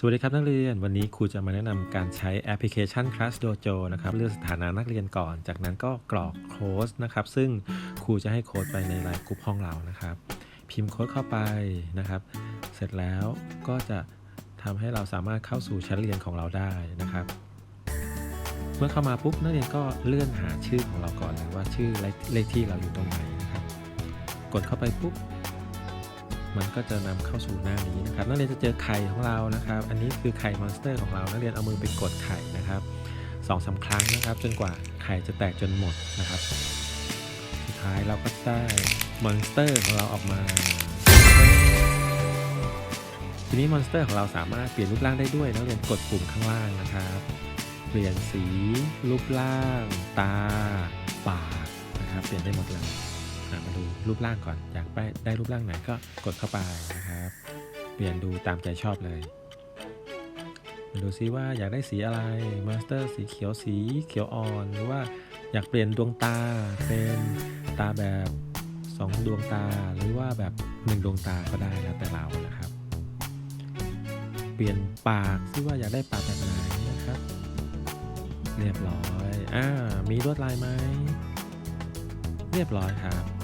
สวัสดีครับนักเรียนวันนี้ครูจะมาแนะนำการใช้แอปพลิเคชัน Class Dojo นะครับเลือกสถานะนักเรียนก่อน จากนั้นก็กรอกโค้ดนะครับซึ่งครูจะให้โค้ดไปในไลน์กลุ่มห้องเรานะครับ พิมพ์โค้ดเข้าไปนะครับ เสร็จแล้วก็จะทำให้เราสามารถเข้าสู่ชั้นเรียนของเราได้นะครับ เมื่อเข้ามาปุ๊บนักเรียนก็เลื่อนหาชื่อของเราก่อนเลยว่าชื่อเลเลขที่เราอยู่ตรงไหนนะครับ กดเข้าไปปุ๊บ มันก็จะนำเข้าสู่หน้านี้นะครับ นักเรียนจะเจอไข่ของเรานะครับ อันนี้คือไข่มอนสเตอร์ของเรา นักเรียนเอามือไปกดไข่นะครับสองสาครั้งนะครับ จนกว่าไข่จะแตกจนหมดนะครับ สุดท้ายเราก็ได้มอนสเตอร์ของเราออกมา ทีนี้มอนสเตอร์ของเราสามารถเปลี่ยนรูปร่างได้ด้วย นักเรียนกดปุ่มข้างล่างนะครับ เปลี่ยนสี รูปร่าง ตา ปากนะครับ เปลี่ยนได้หมดเลย รูปร่างก่อน อยากได้ได้รูปร่างไหนก็กดเข้าไปนะครับ เปลี่ยนดูตามใจชอบเลยมาดูซิว่าอยากได้สีอะไรมาสเตอร์สีเขียวสีเขียวอ่อน หรือว่าอยากเปลี่ยนดวงตาเป็นตาแบบสองดวงตาหรือว่าแบบหนึ่งดวงตาก็ได้แล้วแต่เรานะครับ เปลี่ยนปากซิว่าอยากได้ปากแบบไหนนะครับ เรียบร้อยอ่ามีลวดลายไหมเรียบร้อยครับ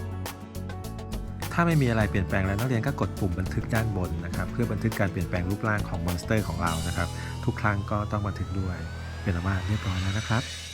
ถ้าไม่มีอะไรเปลี่ยนแปลงแล้วนักเรียนก็กดปุ่มบันทึกด้านบนนะครับ เพื่อบันทึกการเปลี่ยนแปลงรูปร่างของมอนสเตอร์ของเรานะครับ ทุกครั้งก็ต้องบันทึกด้วย เป็นอันว่าเรียบร้อยแล้วนะครับ